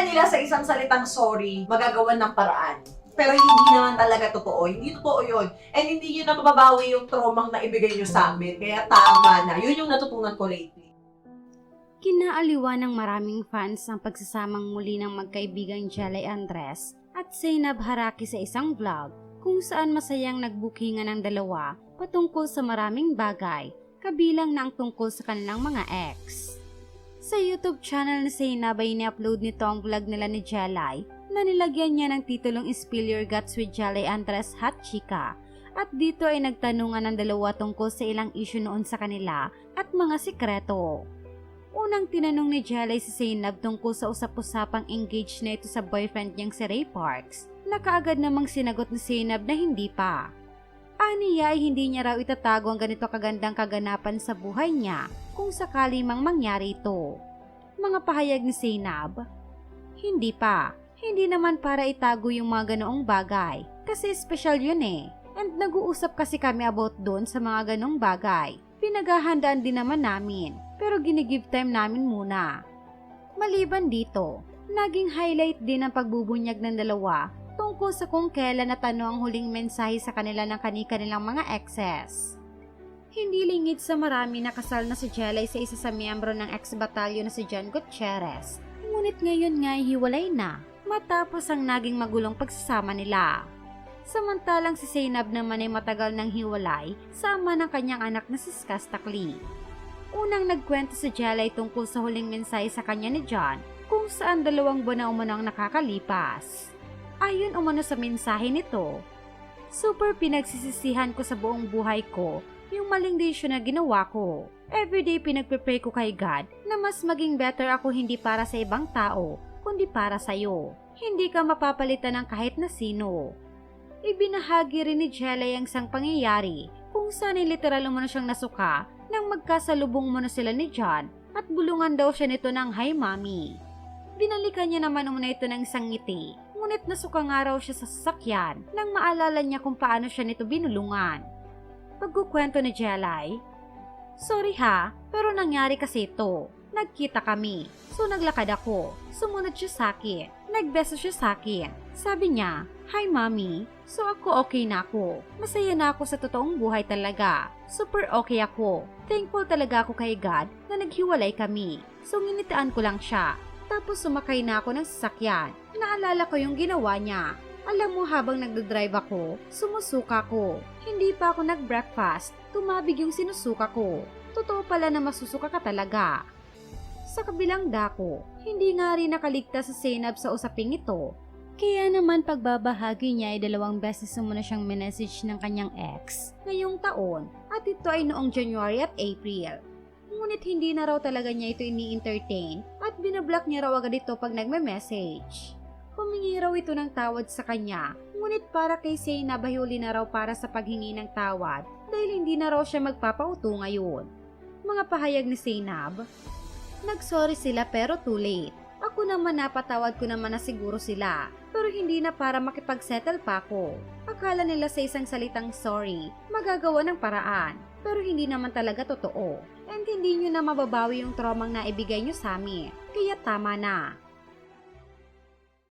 akala nila sa isang salitang sorry, magagawan ng paraan. Pero hindi naman talaga totoo. Hindi totoo yun. And hindi yun na mababawi yung traumang na ibigay nyo sa amin. Kaya tama na. Yun yung natutunan ko lately. Kinaaliwan ng maraming fans ang pagsasamang muli ng magkaibigang Jelly Andres at Zainab Haraki sa isang vlog kung saan masayang nagbukingan ng dalawa patungkol sa maraming bagay, kabilang na ang tungkol sa kanilang mga ex. Sa YouTube channel ni Zainab ay ni-upload nito ang vlog nila ni Jelay na nilagyan niya ng titulong Spill Your Guts with Jelly Andres Hot Chica at dito ay nagtanungan ng dalawa tungkol sa ilang issue noon sa kanila at mga sikreto. Unang tinanong ni Jelly si Zainab tungkol sa usap-usapang engaged na ito sa boyfriend niyang si Ray Parks na kaagad namang sinagot ni Zainab na hindi pa. Aniya ay hindi niya raw itatago ang ganito kagandang kaganapan sa buhay niya kung sakali mang mangyari ito. Mga pahayag ni Zainab, Hindi pa. Hindi naman para itago yung mga ganoong bagay kasi special yun eh. And nag-uusap kasi kami about doon sa mga ganong bagay. Pinaghahandaan din naman namin pero ginigive time namin muna. Maliban dito, naging highlight din ang pagbubunyag ng dalawa tungkol sa kung kailan natano ang huling mensahe sa kanila ng kani-kanilang mga exes. Hindi lingid sa marami na kasal na si Jelay sa isa sa miyembro ng ex-batalyon na si John Gutierrez. Ngunit ngayon nga ay hiwalay na matapos ang naging magulong pagsasama nila. Samantalang si Zainab naman ay matagal nang hiwalay sama ng kanyang anak na si Skastakli. Unang nagkwento si Jelay tungkol sa huling mensahe sa kanya ni John kung saan dalawang buwan na umano ang nakakalipas. Ayon umano sa mensahe nito, Super pinagsisisihan ko sa buong buhay ko yung maling desisyon na ginawa ko. Everyday pinagpipray ko kay God na mas maging better ako hindi para sa ibang tao, kundi para sa'yo. Hindi ka mapapalitan ng kahit na sino. Ibinahagi rin ni Jelay ang isang pangyayari kung saan ay literal umano siyang nasuka nang magkasalubong muna sila ni John at bulungan daw siya nito ng Hi Mommy. Binalikan niya naman umano ito ng isang ngiti, ngunit nasuka nga raw siya sa sasakyan nang maalala niya kung paano siya nito binulungan. Pagkukwento ni Jelay, Sorry ha, pero nangyari kasi ito. Nagkita kami, so naglakad ako. Sumunod siya sa akin. Nagbeso siya sa akin. Sabi niya, Hi mommy, so ako okay na ako. Masaya na ako sa totoong buhay talaga. Super okay ako. Thankful talaga ako kay God na naghiwalay kami. So nginitaan ko lang siya. Tapos sumakay na ako ng sasakyan. Naalala ko yung ginawa niya. Alam mo habang nagdadrive ako, sumusuka ko. Hindi pa ako nag-breakfast, tumabig yung sinusuka ko. Totoo pala na masusuka ka talaga. Sa kabilang dako, hindi nga rin nakaligtas sa Zainab sa usaping ito. Kaya naman pagbabahagi niya ay dalawang beses muna siyang minessage ng kanyang ex ngayong taon at ito ay noong January at April. Ngunit hindi na raw talaga niya ito ini-entertain at binablock niya raw agad ito pag nagme-message. Humingi ito ng tawad sa kanya, ngunit para kay Zainab ay huli na raw para sa paghingi ng tawad dahil hindi na raw siya magpapauto ngayon. Mga pahayag ni Zainab, Nagsorry sila pero too late. Ako naman napatawad ko naman na siguro sila, pero hindi na para makipagsettle pa ako. Akala nila sa isang salitang sorry, magagawa ng paraan, pero hindi naman talaga totoo. And hindi nyo na mababawi yung traumang naibigay nyo sa amin, kaya tama na.